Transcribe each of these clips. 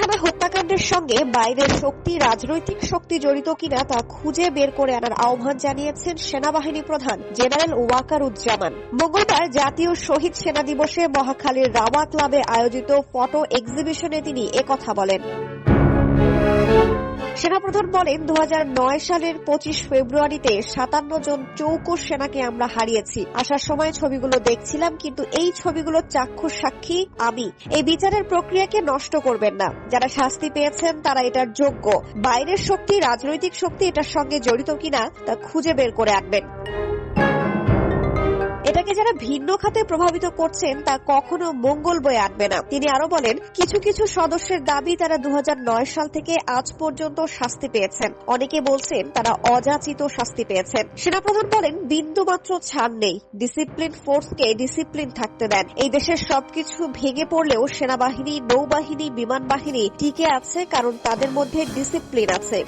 হত্যাকাণ্ডের সঙ্গে বাইরের শক্তি, রাজনৈতিক শক্তি জড়িত কিনা তা খুঁজে বের করে আনার আহ্বান জানিয়েছেন সেনাবাহিনী প্রধান জেনারেল ওয়াকার উজ্জামান মঙ্গলবার জাতীয় শহীদ সেনা দিবসে মহাখালীর রাওয়া ক্লাবে আয়োজিত ফটো এক্সিবিশনে তিনি একথা বলেন। সেনাপ্রধান বলেন দু হাজার নয় সালের পঁচিশ ফেব্রুয়ারিতে সাতান্ন জন চৌকো সেনাকে আমরা হারিয়েছি। আসার সময় ছবিগুলো দেখছিলাম, কিন্তু এই ছবিগুলো চাক্ষুষ সাক্ষী, আমি। এই বিচারের প্রক্রিয়াকে নষ্ট করবেন না। যারা শাস্তি পেয়েছেন, তারা এটার যোগ্য। বাইরের শক্তি, রাজনৈতিক শক্তি এটার সঙ্গে জড়িত কিনা, তা খুঁজে বের করে আনবেন। এটাকে যারা ভিন্ন খাতে প্রভাবিত করছেন, তা কখনো মঙ্গল বয়ে আনবে না। তিনি আরও বলেন, কিছু কিছু সদস্যের দাবি তারা দু হাজার নয় সাল থেকে আজ পর্যন্ত শাস্তি পেয়েছেন। অনেকে বলছেন তারা অযাচিত শাস্তি পেয়েছেন। সেনাপ্রধান বলেন বিন্দু মাত্র ছাড় নেই। ডিসিপ্লিন ফোর্সকে ডিসিপ্লিন থাকতে দেন। এই দেশের সবকিছু ভেঙে পড়লেও সেনাবাহিনী, নৌবাহিনী বিমান বাহিনী টিকে আছে, কারণ তাদের মধ্যে ডিসিপ্লিন আছে।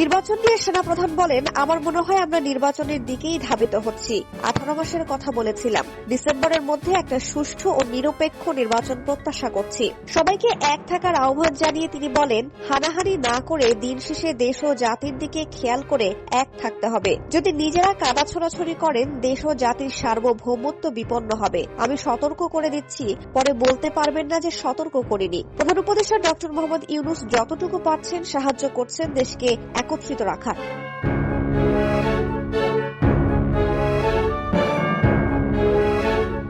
নির্বাচন নিয়ে সেনাপ্রধান বলেন, আমার মনে হয় আমরা নির্বাচনের দিকেই ধাবিত হচ্ছি। আঠারো মাসের কথা বলেছিলাম। ডিসেম্বরের মধ্যে একটা সুষ্ঠু ও নিরপেক্ষ নির্বাচন প্রত্যাশা করছি। সবাইকে এক থাকার আহ্বান জানিয়ে তিনি বলেন, হানাহানি না করে দিন শেষে দেশ ও জাতির দিকে খেয়াল করে এক থাকতে হবে। যদি নিজেরা কাদা ছোড়াছড়ি করেন, দেশ ও জাতির সার্বভৌমত্ব বিপন্ন হবে। আমি সতর্ক করে দিচ্ছি, পরে বলতে পারবেন না যে সতর্ক করিনি। প্রধান উপদেষ্টা ডক্টর মোহাম্মদ ইউনুস যতটুকু পাচ্ছেন সাহায্য করছেন দেশকে। একত্রিত রাখার।